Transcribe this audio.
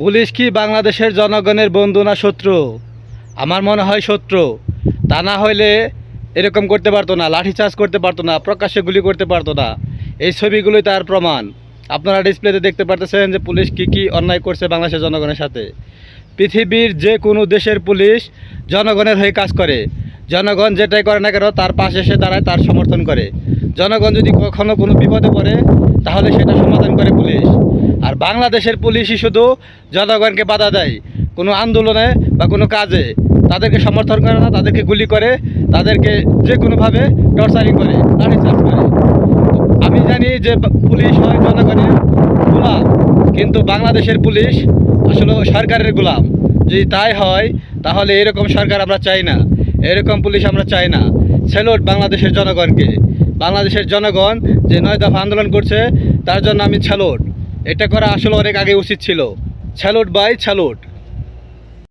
Police কি বাংলাদেশের জনগণের বন্ধু না শত্রু? আমার মনে হয় শত্রু। তা না হইলে এরকম করতে পারতো না লাঠিচার্জ করতে পারতো না, প্রকাশ্যে গুলি করতে পারতো না। এই ছবিগুলোই তার প্রমাণ। আপনারা ডিসপ্লেতে দেখতে পারতেছেন যে পুলিশ কি কি অন্যায় করছে বাংলাদেশের জনগণের সাথে। পৃথিবীর যে কোনো দেশের পুলিশ জনগণের হয়ে কাজ করে। জনগণ যেটাই করে না কেন, তার পাশে এসে দাঁড়ায়, তার সমর্থন করে। জনগণ যদি কখনো কোনো বিপদে পড়ে, তাহলে সেটা সমাধান করে পুলিশ। আর বাংলাদেশের পুলিশই শুধু জনগণকে বাধা দেয়। কোনো আন্দোলনে বা কোনো কাজে তাদেরকে সমর্থন করে না, তাদেরকে গুলি করে, তাদেরকে যে কোনোভাবে টর্চারিং করে লাঠিচার্জ করে। আমি জানি যে পুলিশ হয় জনগণের গোলাম, কিন্তু বাংলাদেশের পুলিশ আসলে সরকারের গোলাম। যদি তাই হয়, তাহলে এরকম সরকার আমরা চাই না। এরকম পুলিশ আমরা চাই না। স্যালুট বাংলাদেশের জনগণকে। বাংলাদেশের জনগণ যে নয় দফা আন্দোলন করছে, তার জন্য আমি স্যালুট এটা করা আসলে অনেক আগে উচিত ছিল। Salute by salute